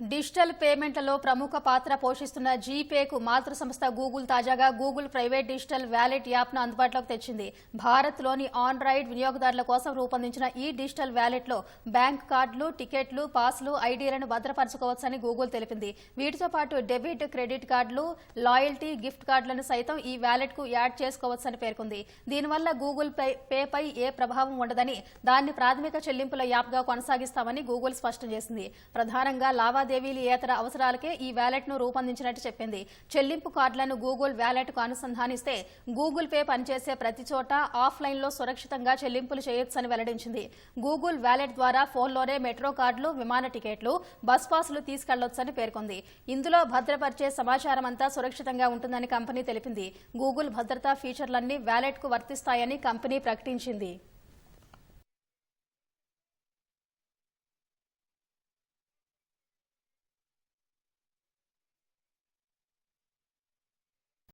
Digital పేమెంట్లలో ప్రముఖ పాత్ర పోషిస్తున్న జీపేకు మాతృ సంస్థ గూగుల్ తాజాగా గూగుల్ ప్రైవేట్ డిజిటల్ వ్యాలెట్ యాప్ను అందుబాటులోకి తెచ్చింది. భారత్లోని ఆండ్రాయిడ్ వినియోగదారుల కోసం రూపొందించిన ఈ డిజిటల్ వ్యాలెట్లో బ్యాంక్ కార్డులు టికెట్లు పాస్లు ఐడీలను భద్రపరచుకోవచ్చని గూగుల్ తెలిపింది. వీటితో పాటు డెబిట్ క్రెడిట్ కార్డులు లాయల్టీ గిఫ్ట్ కార్డులను సైతం ఈ వ్యాలెట్కు యాడ్ చేసుకోవచ్చని పేర్కొంది. దీనివల్ల గూగుల్ పే పేపై ఏ ప్రభావం ఉండదని దాన్ని ప్రాథమిక చెల్లింపుల యాప్గా కొనసాగిస్తామని గూగుల్ స్పష్టం చేసింది. ప్రధానంగా లావాదేవీ ఏతర అవసరాలకే ఈ వ్యాలెట్ను రూపొందించినట్టు చెప్పింది. చెల్లింపు కార్డులను గూగుల్ వ్యాలెట్కు అనుసంధానిస్తే గూగుల్ పే పనిచేసే ప్రతి చోట ఆఫ్లైన్లో సురక్షితంగా చెల్లింపులు చేయొచ్చని వెల్లడించింది. గూగుల్ వ్యాలెట్ ద్వారా ఫోన్లోనే మెట్రో కార్డులు విమాన టికెట్లు బస్ పాసులు తీసుకెళ్ళొచ్చని పేర్కొంది. ఇందులో భద్రపరిచే సమాచారం అంతా సురక్షితంగా ఉంటుందని కంపెనీ తెలిపింది. గూగుల్ భద్రతా ఫీచర్లన్నీ వ్యాలెట్కు వర్తిస్తాయని కంపెనీ ప్రకటించింది.